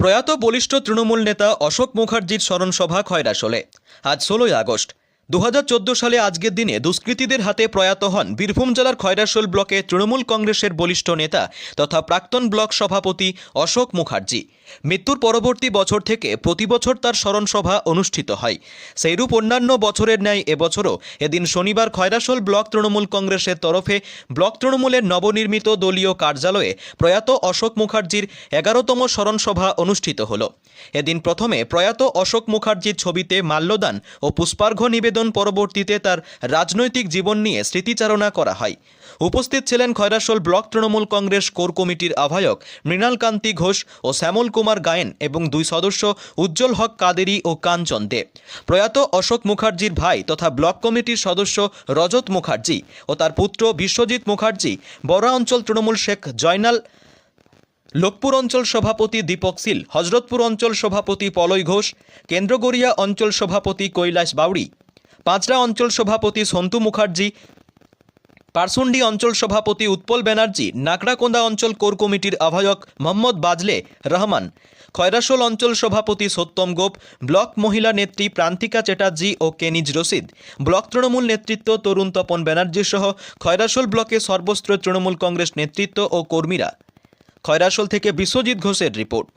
প্রয়াত বলিষ্ঠ তৃণমূল নেতা অশোক মুখার্জির স্মরণসভা খয়রাসলে। আজ ষোলোই আগস্ট। দু হাজার চোদ্দ সালে আজকের দিনে দুষ্কৃতীদের হাতে প্রয়াত হন বীরভূম জেলার খয়রাসোল ব্লকে তৃণমূল কংগ্রেসের বলিষ্ঠ নেতা তথা প্রাক্তন ব্লক সভাপতি অশোক মুখার্জি। মৃত্যুর পরবর্তী বছর থেকে প্রতি বছর তার স্মরণসভা অনুষ্ঠিত হয়। সেইরূপ অন্যান্য বছরের ন্যায় এবছরও এদিন শনিবার খয়রাসোল ব্লক তৃণমূল কংগ্রেসের তরফে ব্লক তৃণমূলের নবনির্মিত দলীয় কার্যালয়ে প্রয়াত অশোক মুখার্জির এগারোতম স্মরণসভা অনুষ্ঠিত হল। এদিন প্রথমে প্রয়াত অশোক মুখার্জির ছবিতে মাল্যদান ও পুষ্পার্ঘ্য নিবেদন পরবর্তীতে তার রাজনৈতিক জীবন নিয়ে স্মৃতিচারণা করা হয়। উপস্থিত ছিলেন খয়রাসোল ব্লক তৃণমূল কংগ্রেস কোর কমিটির আহ্বায়ক মৃণাল কান্তি ঘোষ ও শ্যামল কুমার গায়েন এবং দুই সদস্য উজ্জ্বল হক কাদেরি ও কাঞ্চন দে। প্রয়াত অশোক মুখার্জির ভাই তথা ব্লক কমিটির সদস্য রজত মুখার্জি ও তার পুত্র বিশ্বজিৎ মুখার্জি, বড়া অঞ্চল তৃণমূল শেখ জয়নাল, লোকপুর অঞ্চল সভাপতি দীপক সিল, হজরতপুর অঞ্চল সভাপতি পলয় ঘোষ, কেন্দ্রগড়িয়া অঞ্চল সভাপতি কৈলাস বাউরি পাঁচরা অঞ্চল সভাপতি সন্তু মুখার্জি, পারসুন্ডি অঞ্চল সভাপতি উৎপল ব্যানার্জি, নাকড়াকোন্দা অঞ্চল কোর কমিটির আহ্বায়ক মোহাম্মদ বাজলে রহমান খয়রাসোল অঞ্চল সভাপতি সত্যম গোপ, ব্লক মহিলা নেত্রী প্রান্তিকা চ্যাটার্জি ও কেনিজ রশিদ, ব্লক তৃণমূল নেতৃত্ব তরুণ তপন ব্যানার্জি সহ খয়রাসোল ব্লকে সর্বস্ত্র তৃণমূল কংগ্রেস নেতৃত্ব ও কর্মীরা। খয়রাসোল থেকে বিশ্বজিৎ ঘোষের রিপোর্ট।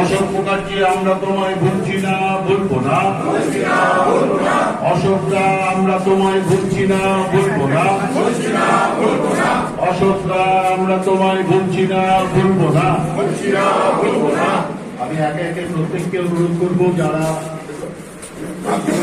অশোক মুখার্জির মুখার্জি, আমরা তোমায় ভুলছি না, ভুলবো না। অশোক দা আমরা তোমায় ভুলছি না, ভুলবো না। অশোক দা আমরা তোমায় ভুলছি না, ভুলবো না। আমি একে একে প্রত্যেককে অনুরোধ করব, যারা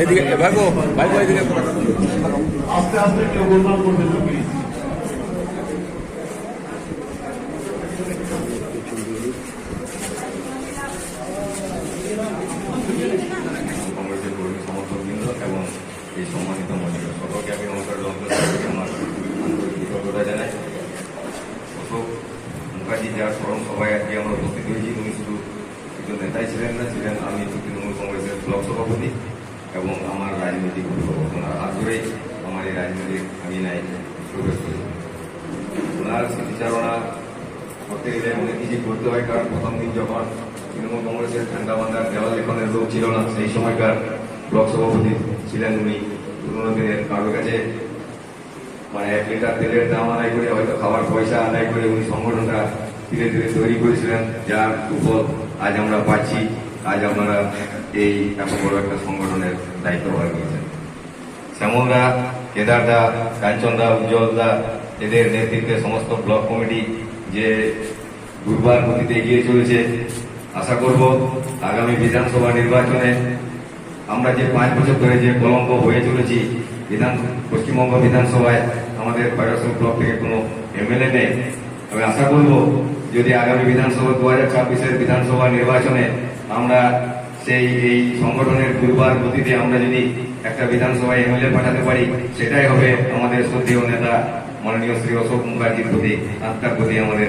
এদিকে, ভাগো ভাই ভাই এদিকে আস্তে আস্তে কেউ গোলমাল করবে তো please। কংগ্রেসের কর্মী সমর্থকবৃন্দ এবং এই সম্মানিত মহিলা সকলকে আমি আমার কৃতজ্ঞতা জানাই অশোক মুখার্জি যার স্মরণ সভায় আজকে আমরা উপস্থিত হয়েছি উনি শুধু একজন নেতাই ছিলেন না ছিলেন আমি তৃণমূল কংগ্রেসের ব্লক সভাপতি এবং আমার রাজনৈতিক পরিকল্পনার হাত ধরেই আমার এই রাজনৈতিক আমি নাই ওনার স্মৃতিচারণা করতে গেলে অনেক কিছু করতে হয়, কারণ প্রথম দিন যখন তৃণমূল কংগ্রেসের ঠান্ডা বান্ধার দেওয়াল লেখনের লোক ছিল না, সেই সময়কার ব্লক সভাপতি ছিলেন উনি। পুরোনো দিনের কারোর কাছে মানে এক লিটার তেলের দাম আদায় করে হয়তো খাবার পয়সা আদায় করে উনি সংগঠনটা ধীরে ধীরে তৈরি করেছিলেন, যার উপর আজ আমরা পাচ্ছি। আজ আপনারা এই এত বড় একটা সংগঠনের দায়িত্ব ভাগ নিয়েছেন শ্যামলদা, কেদারদা, কাঞ্চনদা, উজ্জ্বলদা, এদের নেতৃত্বে সমস্ত ব্লক কমিটি যে দুর্বার গতিতে এগিয়ে চলেছে, আশা করব আগামী বিধানসভা নির্বাচনে আমরা যে পাঁচ বছর ধরে যে কলঙ্ক হয়ে চলেছি, বিধান, পশ্চিমবঙ্গ বিধানসভায় আমাদের খয়রাসুল ব্লক থেকে কোনো এমএলএ নেই। আমি আশা করব যদি আগামী বিধানসভা দু হাজার ছাব্বিশের বিধানসভা নির্বাচনে আমরা সেই, এই সংগঠনের দুর্বার গতিতে আমরা যদি একটা বিধানসভায় এমএলএ পাঠাতে পারি, সেটাই হবে আমাদের শ্রদ্ধেয় নেতা, মাননীয় শ্রী অশোক মুখার্জির প্রতি, আত্মার প্রতি আমাদের